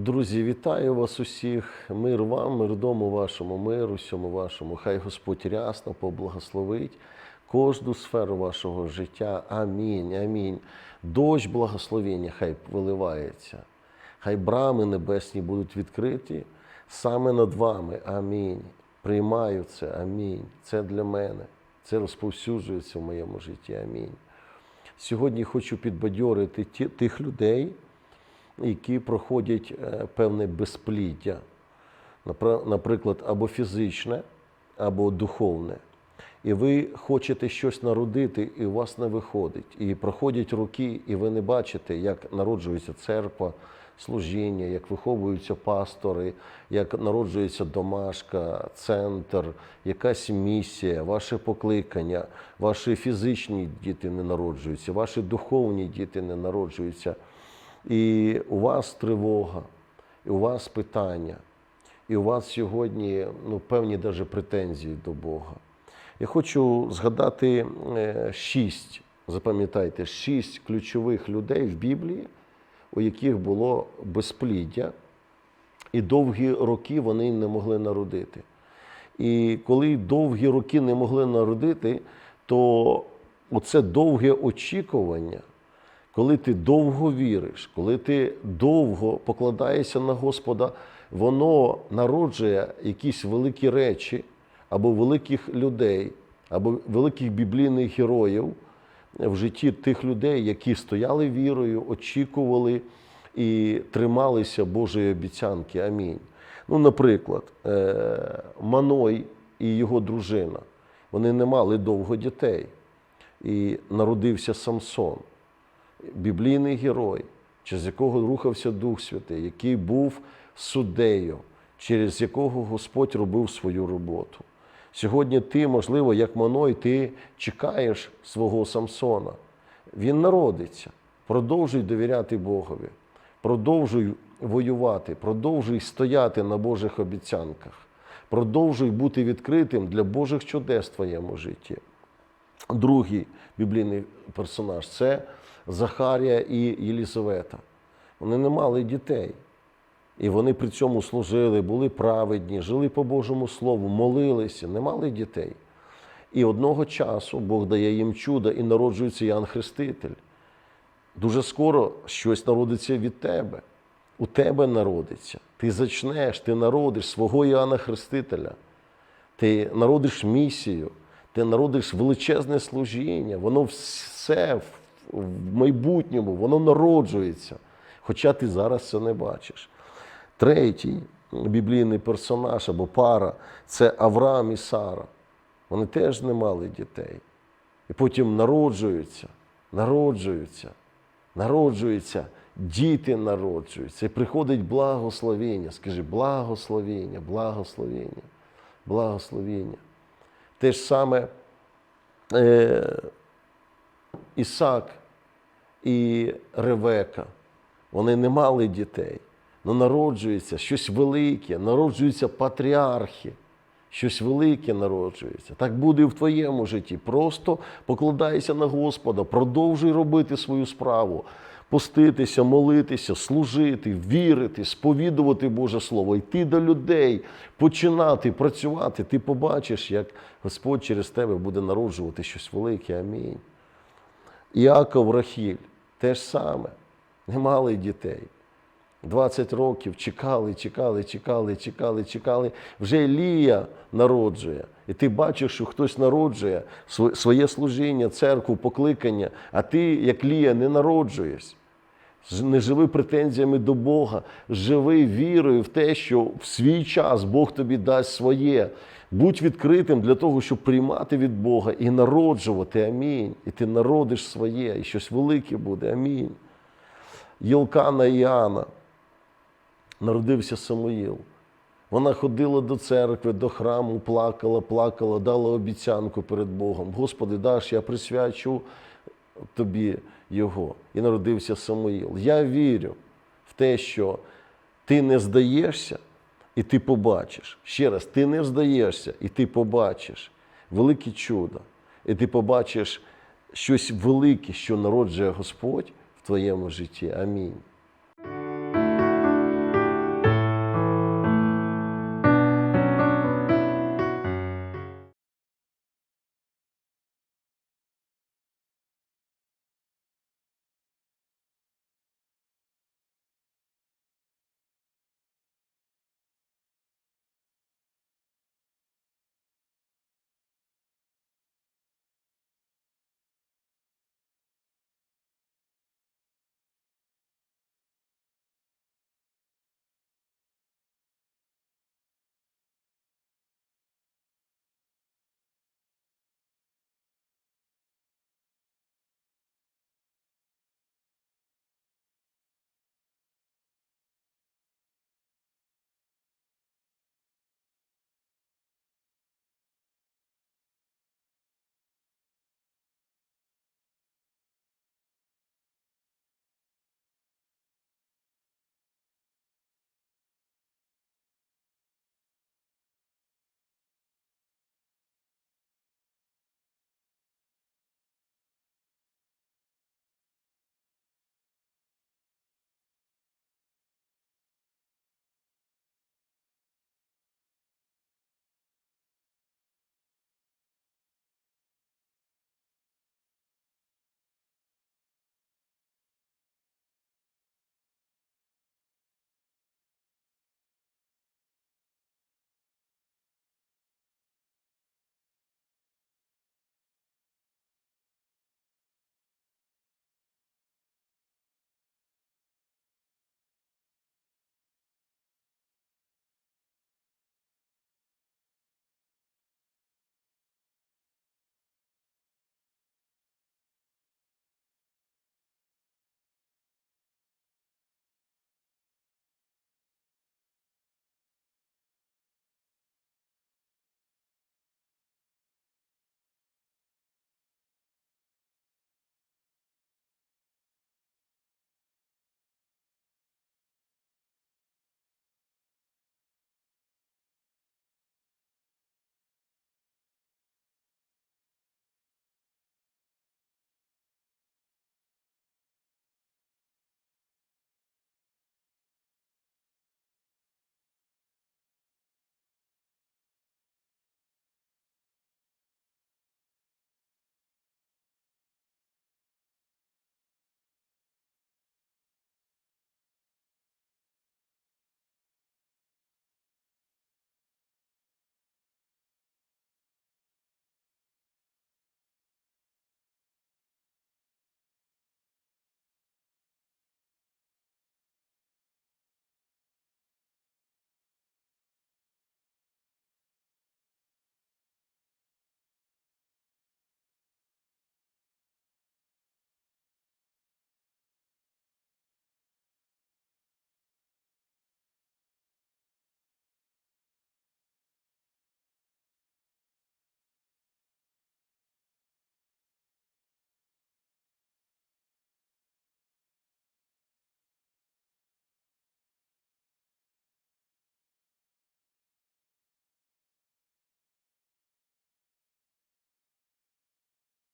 Друзі, вітаю вас усіх. Мир вам, мир дому вашому, мир усьому вашому. Хай Господь рясно поблагословить кожну сферу вашого життя. Амінь. Амінь. Дощ благословення хай виливається. Хай брами небесні будуть відкриті саме над вами. Амінь. Приймаю це. Амінь. Це для мене. Це розповсюджується в моєму житті. Амінь. Сьогодні хочу підбадьорити тих людей, які проходять е, певне безпліддя, наприклад, або фізичне, або духовне. І ви хочете щось народити, і у вас не виходить. І проходять роки, і ви не бачите, як народжується церква, служіння, як виховуються пастори, як народжується домашка, центр, якась місія, ваше покликання, ваші фізичні діти не народжуються, ваші духовні діти не народжуються. І у вас тривога, і у вас питання, і у вас сьогодні ну, певні даже претензії до Бога. Я хочу згадати е, шість, запам'ятайте, шість ключових людей в Біблії, у яких було безпліддя, і довгі роки вони не могли народити. І коли довгі роки не могли народити, то оце довге очікування, коли ти довго віриш, коли ти довго покладаєшся на Господа, воно народжує якісь великі речі або великих людей, або великих біблійних героїв в житті тих людей, які стояли вірою, очікували і трималися Божої обіцянки. Амінь. Ну, наприклад, е, Маной і його дружина, вони не мали довго дітей. І народився Самсон, біблійний герой, через якого рухався Дух Святий, який був суддею, через якого Господь робив свою роботу. Сьогодні ти, можливо, як Маной, ти чекаєш свого Самсона. Він народиться. Продовжуй довіряти Богові, продовжуй воювати, продовжуй стояти на Божих обіцянках, продовжуй бути відкритим для Божих чудес в твоєму житті. Другий біблійний персонаж це Захарія і Єлізавета. Вони не мали дітей. І вони при цьому служили, були праведні, жили по Божому Слову, молилися, не мали дітей. І одного часу Бог дає їм чудо і народжується Ян Хреститель. Дуже скоро щось народиться від тебе. У тебе народиться. Ти зачнеш, ти народиш свого Іоанна Хрестителя. Ти народиш місію, ти народиш величезне служіння, воно все в майбутньому, воно народжується. Хоча ти зараз це не бачиш. Третій біблійний персонаж або пара це Авраам і Сара. Вони теж не мали дітей. І потім народжуються, народжуються, народжуються, діти народжуються. І приходить благословіння. Скажи, благословіння, благословіння, благословіння. Те ж саме е, Ісак і Ревека. Вони не мали дітей. але народжується щось велике, народжуються патріархи, щось велике народжується. Так буде і в твоєму житті. Просто покладайся на Господа, продовжуй робити свою справу, поститися, молитися, служити, вірити, сповідувати Боже Слово, йти до людей, починати працювати. Ти побачиш, як Господь через тебе буде народжувати щось велике. Амінь. Іаков Рахіль теж саме, не мали дітей. 20 років чекали, чекали, чекали, чекали, чекали. Вже Лія народжує. І ти бачиш, що хтось народжує своє служіння, церкву, покликання, а ти, як Лія, не народжуєш. Не живи претензіями до Бога, живи вірою в те, що в свій час Бог тобі дасть своє. Будь відкритим для того, щоб приймати від Бога і народжувати. Амінь. І ти народиш своє, і щось велике буде. Амінь. Єлкана і Іоанна народився Самуїл. Вона ходила до церкви, до храму, плакала, плакала, дала обіцянку перед Богом. Господи, даш, я присвячу тобі його. І народився Самуїл. Я вірю в те, що ти не здаєшся, і ти побачиш. Ще раз, ти не здаєшся, і ти побачиш велике чудо. І ти побачиш щось велике, що народжує Господь в твоєму житті. Амінь.